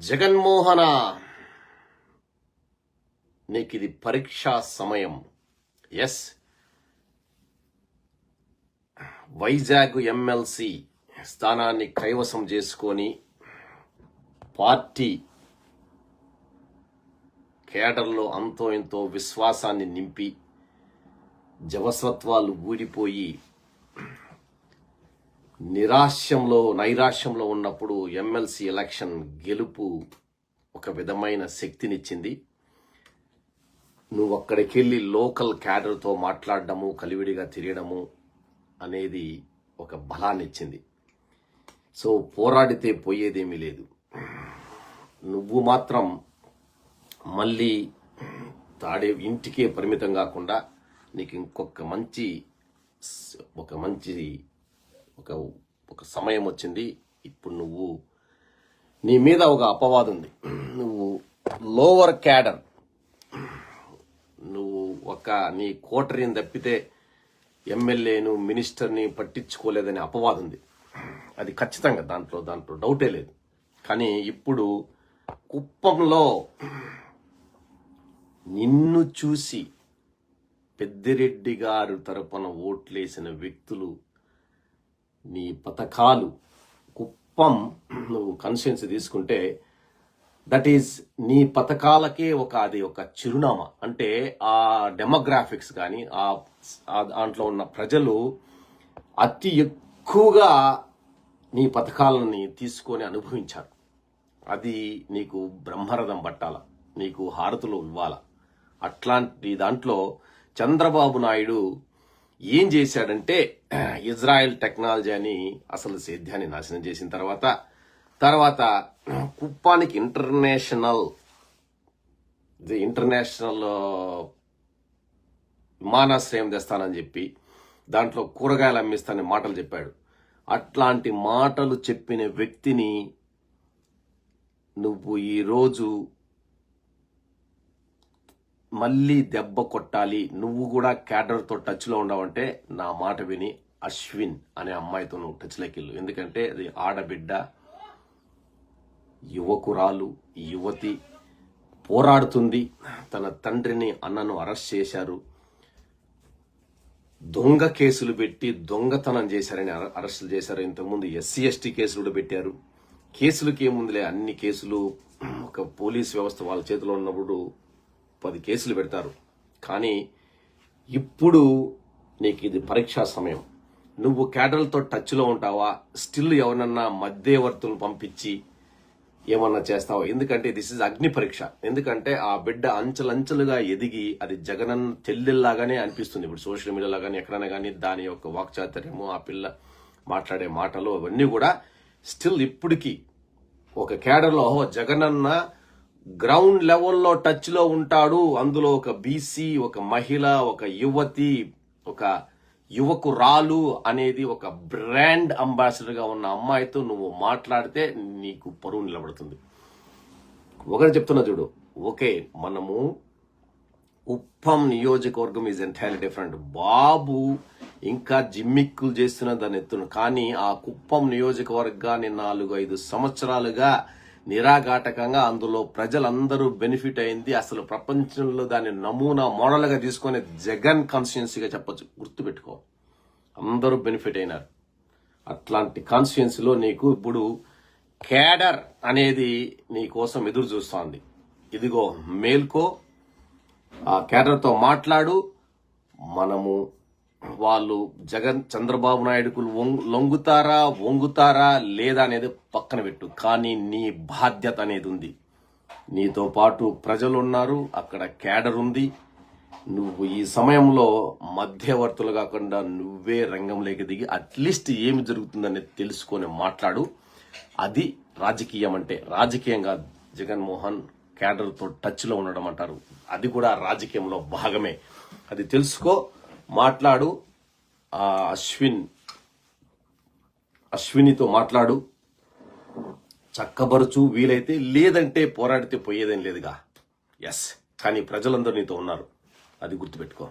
జగన్మోహన! నీకు ఇది పరీక్షా సమయం. ఎస్. వైజాగ్ ఎమ్మెల్సీ స్థానాన్ని కైవసం చేసుకొని పార్టీ కేడర్లో అంతో ఎంతో విశ్వాసాన్ని నింపి జవసత్వాలు ఊడిపోయి నిరాశ్యంలో నైరాశ్యంలో ఉన్నప్పుడు ఎమ్మెల్సీ ఎలక్షన్ గెలుపు ఒక విధమైన శక్తినిచ్చింది. నువ్వు అక్కడికి వెళ్ళి లోకల్ క్యాడర్తో మాట్లాడడము కలివిడిగా తిరగడము అనేది ఒక బలాన్ని ఇచ్చింది సో పోరాడితే పోయేదేమీ లేదు. నువ్వు మాత్రం మళ్ళీ తాడే ఇంటికే పరిమితం కాకుండా నీకు ఇంకొక మంచి ఒక మంచి ఒక ఒక సమయం వచ్చింది. ఇప్పుడు నువ్వు నీ మీద ఒక అపవాదం ఉంది. నువ్వు లోవర్ క్యాడర్ నువ్వు ఒక నీ కోటరీని తప్పితే ఎమ్మెల్యేను మినిస్టర్ని పట్టించుకోలేదనే అపవాదం ఉంది. అది ఖచ్చితంగా దాంట్లో దాంట్లో డౌటే లేదు. కానీ ఇప్పుడు కుప్పంలో నిన్ను చూసి పెద్దిరెడ్డి గారు తరపున ఓట్లేసిన వ్యక్తులు నీ పథకాలు కుప్పం నువ్వు కన్సెన్స్ తీసుకుంటే దట్ ఈజ్ నీ పథకాలకే ఒక అది ఒక చిరునామా. అంటే ఆ డెమోగ్రాఫిక్స్ కానీ ఆ ఆ దాంట్లో ఉన్న ప్రజలు అతి ఎక్కువగా నీ పథకాలని తీసుకొని అనుభవించారు. అది నీకు బ్రహ్మరథం పట్టాల నీకు హారతులు ఇవ్వాల. అట్లాంటి దాంట్లో చంద్రబాబు నాయుడు ఏం చేశాడంటే ఇజ్రాయెల్ టెక్నాలజీ అని అసలు సేద్యాన్ని నాశనం చేసిన తర్వాత తర్వాత కుప్పానికి ఇంటర్నేషనల్ ఇది ఇంటర్నేషనల్ విమానాశ్రయం తెస్తానని చెప్పి దాంట్లో కూరగాయలు అమ్మిస్తానని మాటలు చెప్పాడు. అట్లాంటి మాటలు చెప్పిన వ్యక్తిని నువ్వు ఈరోజు మళ్ళీ దెబ్బ కొట్టాలి. నువ్వు కూడా క్యాడర్తో టచ్లో ఉండవంటే నా మాట విని అశ్విన్ అనే అమ్మాయితో నువ్వు టచ్లోకి వెళ్ళు. ఎందుకంటే అది ఆడబిడ్డ యువకురాలు యువతి పోరాడుతుంది. తన తండ్రిని అన్నను అరెస్ట్ చేశారు. దొంగ కేసులు పెట్టి దొంగతనం చేశారని అరెస్టులు చేశారు. ఇంతకుముందు ఎస్సీ ఎస్టీ కేసులు కూడా పెట్టారు. కేసులకి ఏముందిలే అన్ని కేసులు ఒక పోలీస్ వ్యవస్థ వాళ్ళ చేతిలో ఉన్నప్పుడు పది కేసులు పెడతారు. కానీ ఇప్పుడు నీకు ఇది పరీక్షా సమయం. నువ్వు క్యాడర్లతో టచ్లో ఉంటావా? స్టిల్ ఎవరన్నా మధ్యవర్తులు పంపించి ఏమన్నా చేస్తావా? ఎందుకంటే దిస్ ఇస్ అగ్ని పరీక్ష. ఎందుకంటే ఆ బిడ్డ అంచెలంచెలుగా ఎదిగి అది జగనన్ తెల్లెల్లాగానే అనిపిస్తుంది. ఇప్పుడు సోషల్ మీడియాలో కానీ ఎక్కడైనా కానీ దాని యొక్క వాక్చాతుర్యము ఆ పిల్ల మాట్లాడే మాటలు అవన్నీ కూడా స్టిల్ ఇప్పటికీ ఒక కేడర్లో జగనన్న గ్రౌండ్ లెవెల్లో టచ్లో ఉంటాడు. అందులో ఒక బీసీ ఒక మహిళ ఒక యువతి ఒక యువకురాలు అనేది ఒక బ్రాండ్ అంబాసిడర్గా ఉన్న అమ్మాయితో నువ్వు మాట్లాడితే నీకు పరువు నిలబడుతుంది. ఒకరు చెప్తున్నా చూడు. ఓకే మనము ఉప్పం నియోజకవర్గం ఈజ్ ఎంటైర్లీ డిఫరెంట్ బాబు ఇంకా జిమ్మిక్కులు చేస్తున్న దాన్ని ఎత్తును. కానీ ఆ కుప్పం నియోజకవర్గాన్ని నాలుగు ఐదు సంవత్సరాలుగా నిరాఘాటకంగా అందులో ప్రజలందరూ బెనిఫిట్ అయింది. అసలు ప్రపంచంలో దాన్ని నమూనా మోడల్గా తీసుకొని జగన్ కాన్స్టిట్యున్సీగా చెప్పొచ్చు. గుర్తుపెట్టుకో. అందరూ బెనిఫిట్ అయినారు. అట్లాంటి కాన్స్టిట్యున్సీలో నీకు ఇప్పుడు క్యాడర్ అనేది నీ కోసం ఎదురు చూస్తోంది. ఇదిగో మేల్కో ఆ క్యాడర్తో మాట్లాడు. మనము వాళ్ళు జగన్ చంద్రబాబు నాయుడుకు లొంగుతారా వంగుతారా లేదా అనేది పక్కన పెట్టు. కానీ నీ బాధ్యత అనేది ఉంది. నీతో పాటు ప్రజలు ఉన్నారు అక్కడ క్యాడర్ ఉంది. నువ్వు ఈ సమయంలో మధ్యవర్తులు కాకుండా నువ్వే రంగంలోకి దిగి అట్లీస్ట్ ఏమి జరుగుతుందనేది తెలుసుకొని మాట్లాడు. అది రాజకీయం అంటే. రాజకీయంగా జగన్మోహన్ క్యాడర్తో టచ్లో ఉండడం అంటారు. అది కూడా రాజకీయంలో భాగమే. అది తెలుసుకో. మాట్లాడు. ఆ అశ్విన్. అశ్వినితో మాట్లాడు. చక్కబరచు వీలైతే లేదంటే పోరాడితే పోయేదేం లేదుగా. ఎస్ కానీ ప్రజలందరూ నీతో ఉన్నారు. అది గుర్తుపెట్టుకో.